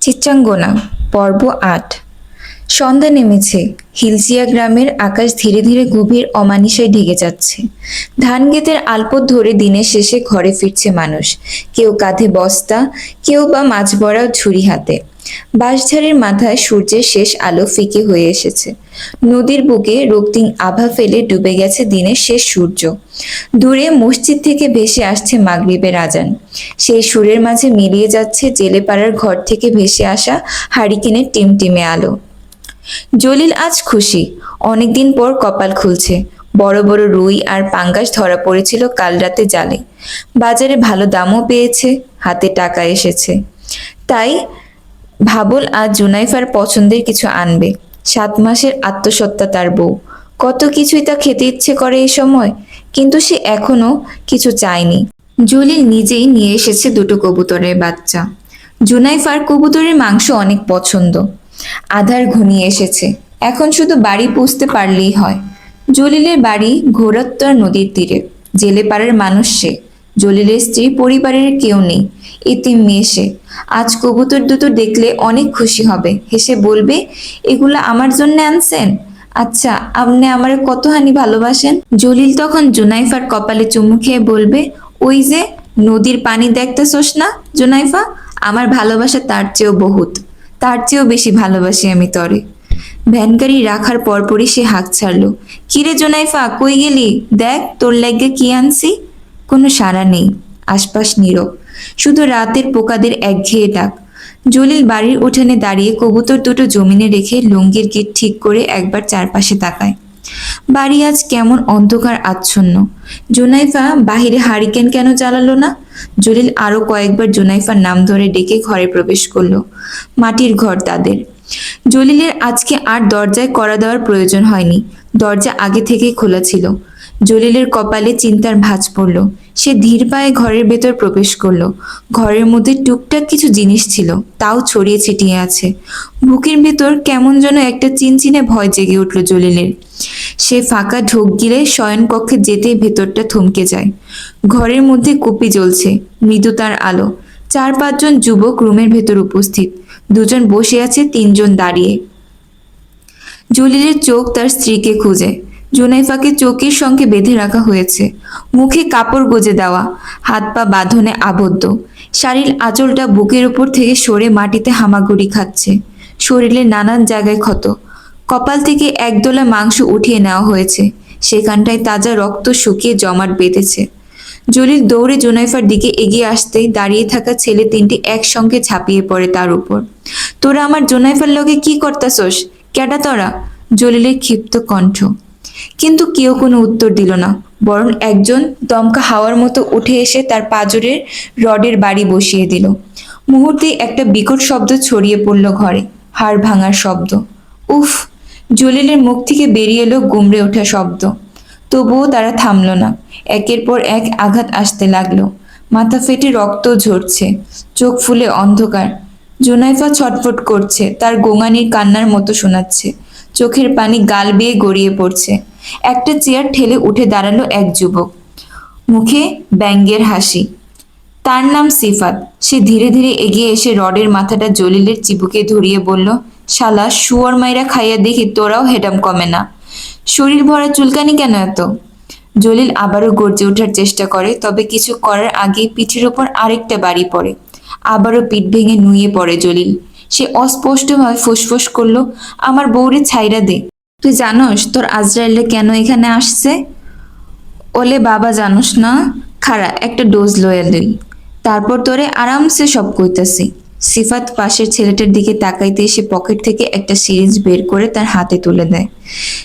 চিত্রাঙ্গনা, পর্ব আট। সন্ধ্যা নেমেছে। হিলজিয়া গ্রামের আকাশ ধীরে ধীরে গভীর অমানিসায় ঢেকে যাচ্ছে। ধান গেতের আলপথ ধরে দিনের শেষে ঘরে ফিরছে মানুষ। কেউ কাঁধে বস্তা, কেউ বা মাছ ভরা ঝুড়ি হাতে। বাঁশঝাড়ের মাথায় সূর্যের শেষ আলো ফিকে হয়ে এসেছে। নদীর বুকে রক্তিম আভা ফেলে ডুবে গেছে দিনের শেষ সূর্য। দূরে মসজিদ থেকে ভেসে আসছে মাগরিবের আজান। সেই সুরের মাঝে মিলিয়ে যাচ্ছে জেলেপাড়ার ঘর থেকে ভেসে আসা হারিকেনের টিমটিমে আলো। জলিল আজ খুশি। অনেকদিন পর কপাল খুলছে। বড় বড় রুই আর পাঙ্গাস ধরা পড়েছিল কাল রাতে জালে। বাজারে ভালো দামও পেয়েছে, হাতে টাকা এসেছে। তাই ভাবল আজ জুনাইফার পছন্দের কিছু আনবে। সাত মাসের আত্মসত্তা তার বউ। কত কিছুই তা খেতে ইচ্ছে করে এই সময়, কিন্তু সে এখনও কিছু চায়নি। জলিল নিজেই নিয়ে এসেছে দুটো কবুতরের বাচ্চা। জুনাইফার কবুতরের মাংস অনেক পছন্দ। আধার ঘনিয়ে এসেছে। এখন শুধু বাড়ি পুষতে পারলেই হয়। জলিলের বাড়ি ঘোরাত্তর নদীর তীরে। জেলে পাড়ার মানুষ সে। জলিলের স্ত্রী পরিবারের কেউ নেই। এতে মেয়ে আজ কবুতর দুটো দেখলে অনেক খুশি হবে। হেসে বলবে, এগুলো আমার জন্য আনছেন? আচ্ছা আপনি আমারে কতখানি ভালোবাসেন? জলিল তখন জুনাইফার কপালে চুমু খেয়ে বলবে, ওই যে নদীর পানি দেখতেছোস না, জুনাইফা? আমার ভালোবাসা তার চেয়েও বহুত। তার চেয়েও বেশি ভালোবাসি আমি তরে। ভ্যানগাড়ি রাখার পরপরই সে হাঁক ছাড়লো। কিরে জোনাইফা, কই গেলি? দেখ, তোর লাগে কি আনছি? কোনো সাড়া নেই, আশপাশ নীরব। শুধু রাতের পোকাদের একঘেয়ে ডাক। জলিল বাড়ির উঠানে দাঁড়িয়ে কবুতর দুটো জমিনে রেখে লুঙ্গির গেট ঠিক করে একবার চারপাশে তাকায়। বাড়ি আজ কেমন অন্ধকার আচ্ছন্ন। জোনাইফা বাহিরে হারিকেন কেন চালালো না? জলিল আরও কয়েকবার জোনাইফার নাম ধরে ডেকে ঘরে প্রবেশ করল। মাটির ঘর তাদের। জলিলের আজকে আর দরজায় করা দেওয়ার প্রয়োজন হয়নি। দরজা আগে থেকেই খোলা ছিল। জলিলের কপালে চিন্তার ভাঁজ পড়ল। সে ধীর পায়ে ঘরের ভেতর প্রবেশ করল। ঘরের মধ্যে টুকটাক কিছু জিনিস ছিল, তাও ছড়িয়ে ছিটিয়ে আছে। বুকের ভেতর কেমন যেন একটা চিনচিনে ভয় জেগে উঠল জলিলের। সে ফাঁকা ঢোক গিলে শয়নকক্ষে যেতেই ভেতরটা থমকে যায়। ঘরের মধ্যে কুপি জ্বলছে, মৃদু তার আলো। চার পাঁচজন যুবক রুমের ভেতর উপস্থিত। দুজন বসে আছে, তিনজন দাঁড়িয়ে। জলিলের চোখ তার স্ত্রীকে খুঁজে। জুনাইফাকে চোখের সঙ্গে বেঁধে রাখা হয়েছে। মুখে কাপড় গজে দেওয়া, হাত পা বাঁধনে আবদ্ধ। শাড়ির আঁচলটা বুকের উপর থেকে সরে মাটিতে হামাগুড়ি খাচ্ছে। শরীরে নানান জায়গায় ক্ষত। কপাল থেকে একদোলা মাংস উঠিয়ে নেওয়া হয়েছে। সেখানটায় তাজা রক্ত শুকিয়ে জমাট বেঁধেছে। জলিল দৌড়ে জুনাইফার দিকে এগিয়ে আসতেই দাঁড়িয়ে থাকা ছেলে তিনটি একসঙ্গে ঝাঁপিয়ে পড়ে তার উপর। তোরা আমার জুনাইফার লগে কি করতাছস? ক্যাডা তোরা? জলিলের ক্ষিপ্ত কণ্ঠ। কিন্তু কেউ কোনো উত্তর দিল না, বরং একজন দমকা হাওয়ার মতো উঠে এসে তার পাজরের রডের বাড়ি বসিয়ে দিল। মুহূর্তেই একটা বিকট শব্দ ছড়িয়ে পড়ল ঘরে, হাড় ভাঙার শব্দ। উফ! জলিলের মুখ থেকে বেরিয়ে এলো গুমড়ে ওঠা শব্দ। তবুও তারা থামল না। একের পর এক আঘাত আসতে লাগল। মাথা ফেটে রক্ত ঝরছে। চোখ ফুলে অন্ধকার। জোনাইফা ছটফট করছে, তার গোঙানির কান্নার মতো শোনাচ্ছে। চোখের পানি গাল বেয়ে গড়িয়ে পড়ছে। একটা চেয়ার ঠেলে উঠে দাঁড়াল এক যুবক। মুখে ব্যঙ্গের হাসি। তার নাম সিফাত। সে ধীরে ধীরে এগিয়ে এসে রডের মাথাটা জলিলের চিবুকে ধরিয়ে বলল, শালা, শুয়োর মাইরা খাইয়া দেখি তোরাও হেডাম কমে না। শরীর ভরা চুলকানি কেন এত? জলিল আবারও গর্জে ওঠার চেষ্টা করে, তবে কিছু করার আগেই পিঠের ওপর আরেকটা বাড়ি পড়ে। আবারও পিঠ ভেঙে নুয়ে পড়ে জলিল। সে অস্পষ্টভাবে ফুসফুস করল, আমার বউরে ছাইরা দে। তুই জানোস তোর আজরাইলে কেন এখানে আসছে? ওলে বাবা জানোস না খারা একটা ডোজ লয়ে লই তারপর তোরে আরামসে সব কইতাছি। সিফাত পাশের ছেলেটার দিকে তাকাইতে সে পকেট থেকে একটা সিরিঞ্জ বের করে তার হাতে তুলে দেয়।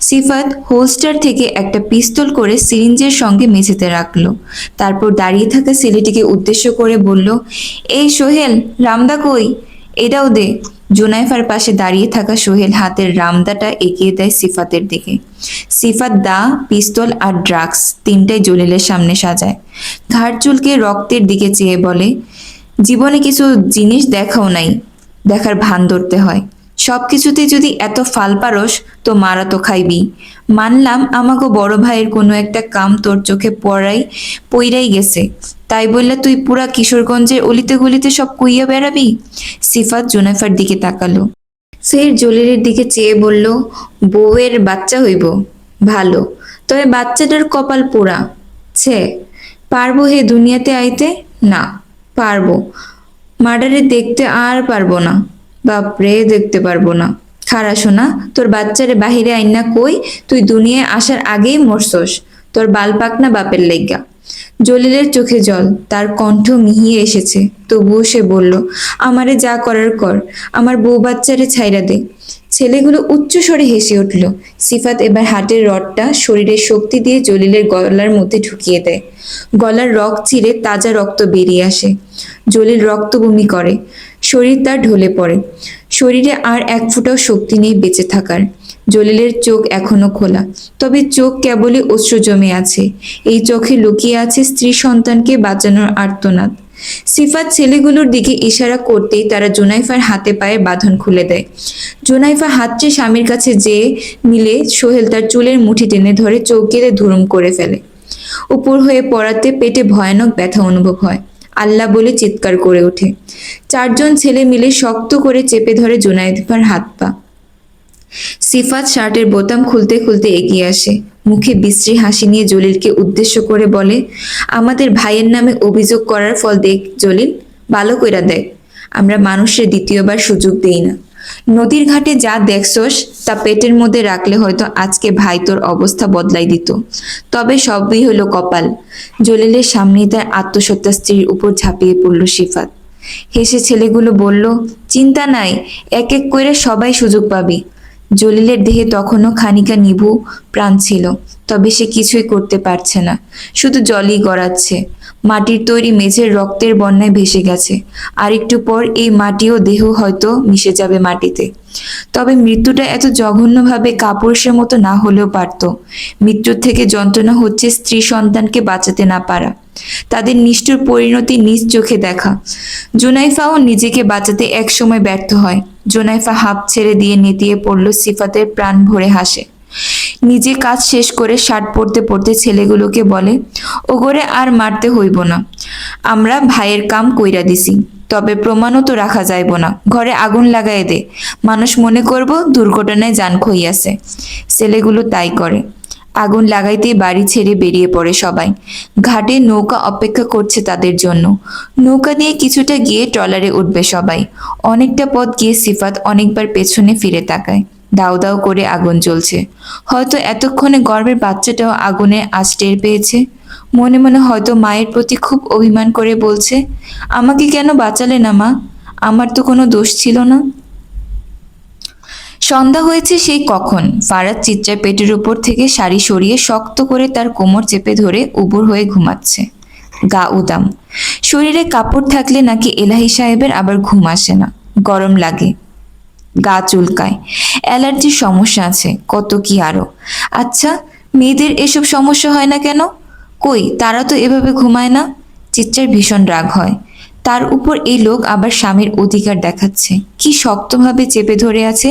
সিফাত হোলস্টার থেকে একটা পিস্তল করে সিরিঞ্জের সঙ্গে মেঝেতে রাখল। তারপর দাঁড়িয়ে থাকা ছেলেটিকে উদ্দেশ্য করে বলল, এই সোহেল, রামদা কই? এটাও দে। জুনাইফার পাশে দাঁড়িয়ে থাকা সোহেল হাতের রামদাটা এগিয়ে দেয় সিফাতের দিকে। সিফাত দা, পিস্তল আর ড্রাগস তিনটাই জলিলের সামনে সাজায়। ঘাড় চুলকে রক্তের দিকে চেয়ে বলে জীবনে কিছু জিনিস দেখাও নাই, দেখার ভান ধরতে হয়। সব কিছুতে যদি এত ফাল পারস, তো মারা তো খাইবি। মানলাম আমাকে বড় ভাইয়ের কোনো একটা কাম তোর চোখে পড়াই পইরাই গেছে। তাই বললে তুই পুরা কিশোরগঞ্জের অলিতে গলিতে সব কুইয়া বেড়াবি? সিফাত জোনাইফার দিকে তাকালো। ফের জলিলের দিকে চেয়ে বলল, বউয়ের বাচ্চা হইব, ভালো। তবে বাচ্চাটার কপাল পোড়া। ছে, পারব হে দুনিয়াতে আইতে? না। পারব। মার্ডারে দেখতে আর পারব না। বাপরে, দেখতে পারব না। খারা শোনা তোর বাচ্চারে বাহিরে আইনা কই? তুই দুনিয়ায় আসার আগেই মরছস। তোর বাল পাক না বাপের লেগা। জলিলের চোখে জল, তার কণ্ঠ মিহিয়ে এসেছে। তবুও সে বলল, আমারে যা করার কর। আমার বউ বাচ্চারে ছাইরা দে। ছেলেগুলো উচ্চ স্বরে হেসে উঠল। সিফাত এবার হাটের রডটা শরীরের শক্তি দিয়ে জলিলের গলার মধ্যে ঢুকিয়ে দেয়। গলার রক চিরে তাজা রক্ত বেরিয়ে আসে। জলিল রক্ত বমি করে। শরীর তার ঢলে পড়ে। শরীরে আর এক ফুটাও শক্তি নেই বেঁচে থাকার। জলিলের চোখ এখনও খোলা। তবে চোখ কেবলই অশ্রু জমে আছে। এই চোখে লুকিয়ে আছে স্ত্রী সন্তানকে বাঁচানোর আর্তনাদ। সিফাত ছেলেগুলোর দিকে ইশারা করতেই তারা জোনাইফার হাতে পায়ে বাঁধন খুলে দেয়। জোনাইফা হাত চেয়ে স্বামীর কাছে যেয়ে মিলে সোহেল তার চুলের মুঠি টেনে ধরে চৌকিতে ধুরুম করে ফেলে। উপর হয়ে পড়াতে পেটে ভয়ানক ব্যথা অনুভব হয়। আল্লাহ বলে চিৎকার করে ওঠে। চারজন ছেলে মিলে শক্ত করে চেপে ধরে জোনাইফার হাত পা। সিফাত শার্টের বোতাম খুলতে খুলতে এগিয়ে আসে। মুখে বিশ্রী হাসি নিয়ে জলিলকে উদ্দেশ্য করে বলে, আমাদের ভাইয়ের নামে অভিযোগ করার ফল দেখ, জলিল। ভালো কইরা দেখ। আমরা মানুষের দ্বিতীয়বার সুযোগ দেই না। নদীর ঘাটে যা দেখছস, তা পেটের মধ্যে রাখলে হয়তো আজকে ভাই তোর অবস্থা বদলাই দিত। তবে সবই হলো কপাল। জলিলের সামনেই তার আত্মসত্তা স্ত্রীর উপর ঝাঁপিয়ে পড়ল সিফাত হেসে ছেলেগুলো বলল, চিন্তা নাই, এক এক করে সবাই সুযোগ পাবি। জলিলের দেহে তখনও খানিকা নিভু প্রাণ ছিল, তবে সে কিছুই করতে পারছে না। শুধু জলই গড়াচ্ছে। মাটির তৈরি মেঝের রক্তের বন্যায় ভেসে গেছে। আর একটু পর এই মাটি ও দেহ হয়তো মিশে যাবে মাটিতে। তবে মৃত্যুটা এত জঘন্যভাবে কাপুরুষের মতো না হলেও পারত। মৃত্যুর থেকে যন্ত্রণা হচ্ছে স্ত্রী সন্তানকে বাঁচাতে না পারা। তাদের নিষ্ঠুর পরিণতি নিজ চোখে দেখা। জুনাইফাও নিজেকে বাঁচাতে একসময় ব্যর্থ হয়। জোনাইফা হাঁপ ছেড়ে দিয়ে নেতিয়ে পড়ল সিফাতের প্রাণ ভরে হাসে। নিজে কাজ শেষ করে শার্ট পরতে পড়তে ছেলেগুলোকে বলে, ওগরে আর মারতে হইব না। আমরা ভাইয়ের কাম কইরা দিছি, তবে প্রমাণও তো রাখা যাইব না। ঘরে আগুন লাগাই দে। মানুষ মনে করব দুর্ঘটনায় যান খইয়াছে। ছেলেগুলো তাই করে। আগুন লাগাইতেই বাড়ি ছেড়ে বেরিয়ে পড়ে সবাই। ঘাটে নৌকা অপেক্ষা করছে তাদের জন্য। নৌকা দিয়ে কিছুটা গিয়ে ট্রলারে উঠবে সবাই। অনেকটা পথ গিয়ে সিফাত অনেকবার পেছনে ফিরে তাকায়। দাউ দাউ করে আগুন জ্বলছে। হয়তো এতক্ষণে গর্ভের বাচ্চাটাও আগুনে আজ টের পেয়েছে। মনে মনে হয়তো মায়ের প্রতি খুব অভিমান করে বলছে, আমাকে কেন বাঁচালে না মা? আমার তো কোনো দোষ ছিল না। সন্ধ্যা হয়েছে সেই কখন। ফারাদ চিত্রার পেটের উপর থেকে শাড়ি সরিয়ে শক্ত করে তার কোমর চেপে ধরে উবুর হয়ে ঘুমাচ্ছে। গা উদাম। শরীরে কাপড় থাকলে নাকি এলাহি সাহেবের আবার ঘুম আসে না। গরম লাগে। গা চুলকায়। অ্যালার্জির সমস্যা আছে, কত কি আরও। আচ্ছা মেয়েদের এসব সমস্যা হয় না কেন? কই, তারা তো এভাবে ঘুমায় না? চিত্রার ভীষণ রাগ হয়। তার উপর এই লোক আবার স্বামীর অধিকার দেখাচ্ছে। কি শক্তভাবে চেপে ধরে আছে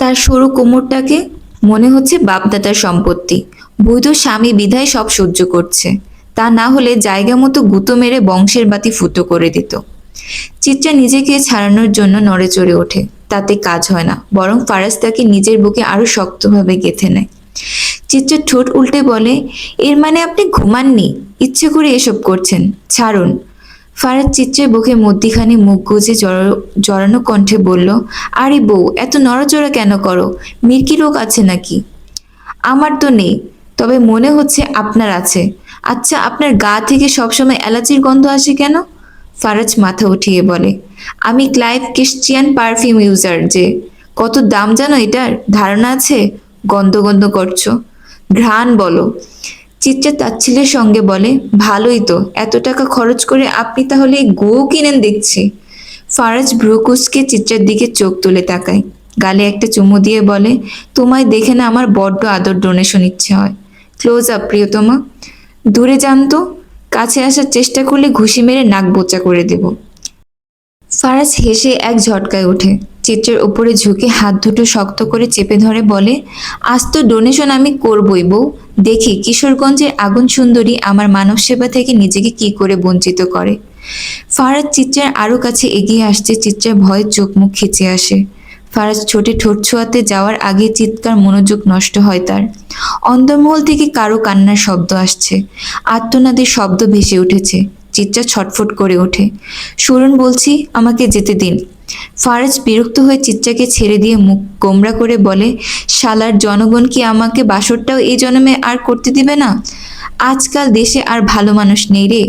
তার সরু কোমরটাকে মনে হচ্ছে বাপদাদার সম্পত্তি। বৈধ স্বামী বিধায় সব সহ্য করছে। তা না হলে জায়গা মতো গুঁতো মেরে বংশের বাতি ফুটো করে দিত। চিত্রা নিজেকে ছাড়ানোর জন্য নড়ে চড়ে ওঠে। তাতে কাজ হয় না, বরং ফারাজ তাকে নিজের বুকে আরও শক্তভাবে গেঁথে নেয়। চিত্রা ঠোঁট উল্টে বলে, এর মানে আপনি ঘুমাননি? ইচ্ছে করে এসব করছেন। ছাড়ুন। ফারাজ চিত্রের বুকে মধ্যিখানে মুখ গুজে জড়- জড়ানো কণ্ঠে বলল, আরে বউ, এত নড়াচড়া কেন করো? মির্কি রোগ আছে নাকি? আমার তো নেই, তবে মনে হচ্ছে আপনার আছে। আচ্ছা আপনার গা থেকে সবসময় এলাচির গন্ধ আসে কেন? ফারাজ মাথা উঠিয়ে বলে, আমি ক্লাইভ ক্রিশ্চিয়ান পারফিউম ইউজার যে, কত দাম জানো এটার? ধারণা আছে? গন্ধ গন্ধ করছ। ঘ্রাণ বলো। চিত্রা তাচ্ছিলের সঙ্গে বলে, ভালোই তো, এত টাকা খরচ করে আপনি তাহলে গো কিনেন দেখছি। ফারাজ ভ্রুকুসকে চিত্রার দিকে চোখ তুলে তাকায়। গালে একটা চুমু দিয়ে বলে, তোমায় দেখে না আমার বড্ড আদর ডোনেশন ইচ্ছে হয়। ক্লোজ আপ প্রিয়তমা। দূরে যান তো, কাছে আসার চেষ্টা করলে ঘুষি মেরে নাক বোচা করে দেব। ফারাজ হেসে এক ঝটকায় ওঠে। চিত্রের উপরে ঝুঁকে হাত দুটো শক্ত করে চেপে ধরে বলে, আজ তো ডোনেশন আমি করবই বউ। দেখি কিশোরগঞ্জের আগুন সুন্দরী আমার মানব সেবা থেকে নিজেকে কি করে বঞ্চিত করে? ফারাজ চিত্রার আরও কাছে এগিয়ে আসছে, চিত্রার ভয়ে চোখ মুখ খিচে আসে। ফারাজ ছোটে ঠোঁট ছোঁয়াতে যাওয়ার আগে চিৎকার, মনোযোগ নষ্ট হয় তার। অন্দরমহল থেকে কারও কান্নার শব্দ আসছে। আত্মনাদের শব্দ ভেসে উঠেছে। চিত্রা ছটফট করে ওঠে। সুরন বলছি, আমাকে যেতে দিন। ফারাজ বিরক্ত হয়ে চিচ্চাকে ছেড়ে দিয়ে মুখ কোমরা করে বলে, শালার জনগণ কি আমাকে বাসরটাও এই জন্মে আর করতে দিবে না? আজকাল দেশে আর ভালো মানুষ নেই রে।